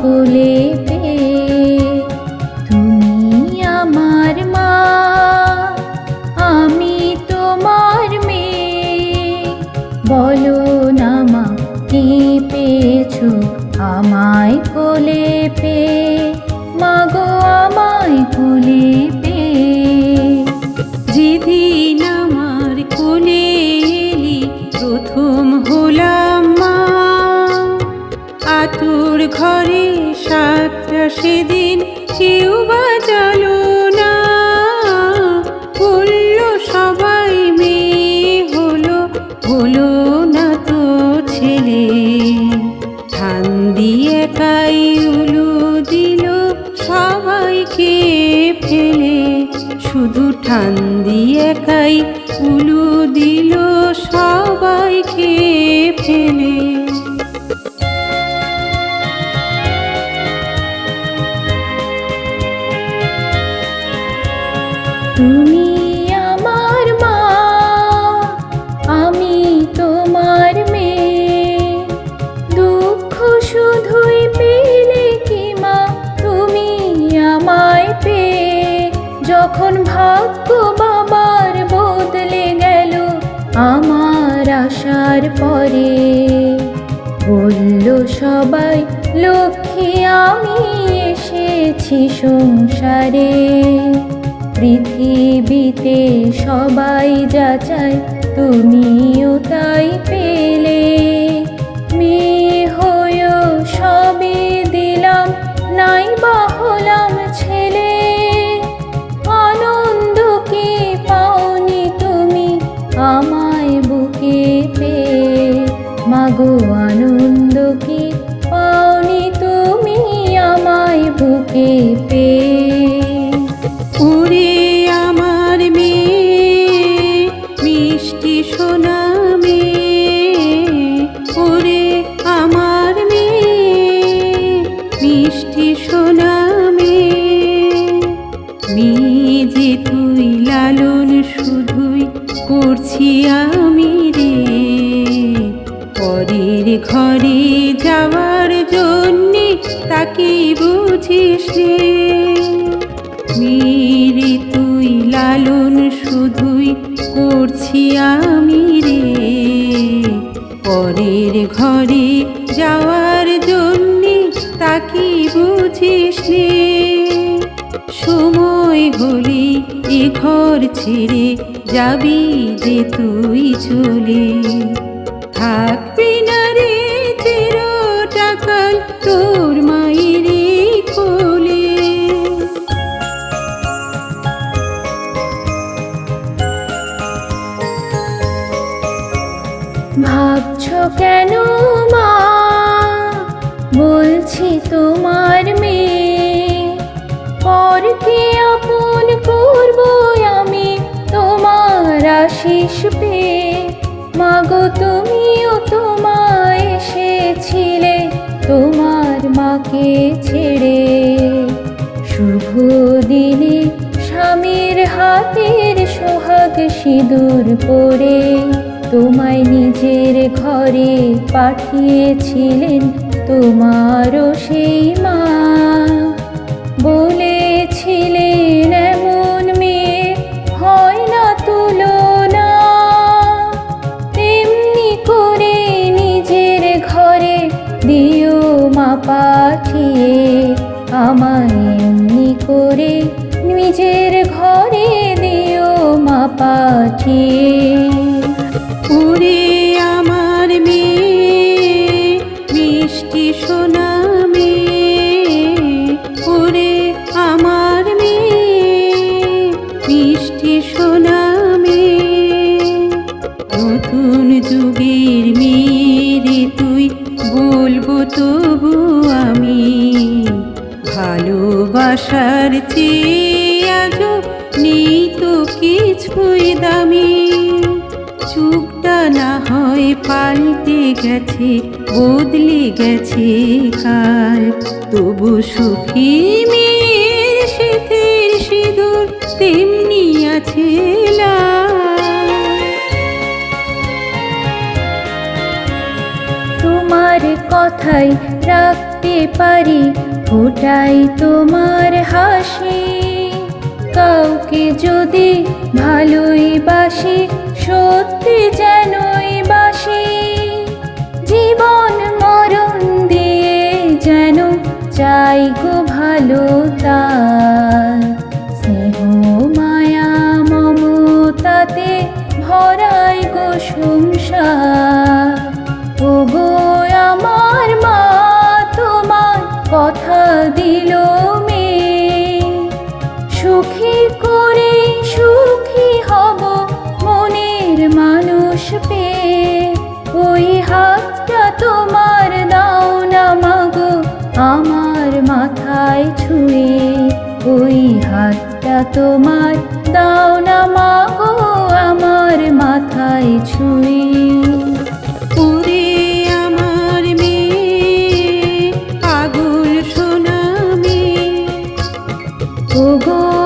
কোলে পে, তুমি আমার মা, আমি তোমার মেয়ে। বলো না মা, কি পেয়েছ আমায় কোলে পেয়ে শুধু ঠান দিয়ে একাই উলু দিল সবাইকে ফেলে। তুমি সবাই লক্ষ্মী, আমি এসেছি সংসারে। পৃথিবীতে সবাই যা চায়, তুমিও তাই পেলে। মেয়ে হয়েও সবই দিলাম নাই বা হলাম ছেলে। আনন্দ কি পাওনি তুমি আমায় বুকে পেয়ে? মাগো আনন্দ পেয়ে ওরে আমার মেয়ে, মিষ্টি সোনা মেয়ে। ওরে আমার মেয়ে, মিষ্টি সোনা মেয়ে। যে তুই লালন শুধুই করছি আমি রে। পরের ঘরে যাওয়ার জন্যে তাকে রে মেরে তুই লালন শুধুই করছি আমি রে। পরের ঘরে যাওয়ার জন্যে তাকে বুঝিস রে সময় হলে এ ঘর ছেড়ে যাবি যে তুই চলে। থাকবি তোমার মেয়ে। পরকে আপন করব আমি? তোমার আশিস পেয়ে। মাগো, তুমিও তোমায় এসেছিলে। তোমার মাকে ছেড়ে। শুভ দিনে স্বামীর হাতের সোহাগ সিঁদুর পরে তোমায় নিজের ঘরে পাঠিয়েছিলেন তোমারও সেই মা বলেছিলেন এমন মেয়ে হয় না তুলনা। তেমনি করে নিজের ঘরে দিও মা পাঠিয়ে আমায় এমনি করে নিজের ঘরে দিও মা পাঠিয়ে ভালোবাসার চেয়ে নেই তো কিছুই দামি। চুপটা না হয় পাল্টে গেছে, বদলে গেছে কাল। তবু সুখী মেয়ের শীতের সিঁদুর তেমনি আছে। তোমার কথাই রাখতে পারি, ফোটাই তোমার হাসি। কাউকে যদি ভালোই বাসি, সত্যি যেনই বাসি। জীবন মরণ দিয়ে যেন চাই গো ভালো তার স্নেহ, মায়া, মমতাতে ভরাই গো সংসার। ওগো আমার মা তোমার কথা দিল মে। সুখী করে সুখী হব মনের মানুষ পে। ওই হাতটা তোমার দাও না মাগো, আমার মাথায় ছুঁয়ে। ওই হাতটা তোমার দাও না মাগো, আমার মাথায় ছুঁয়ে। 不过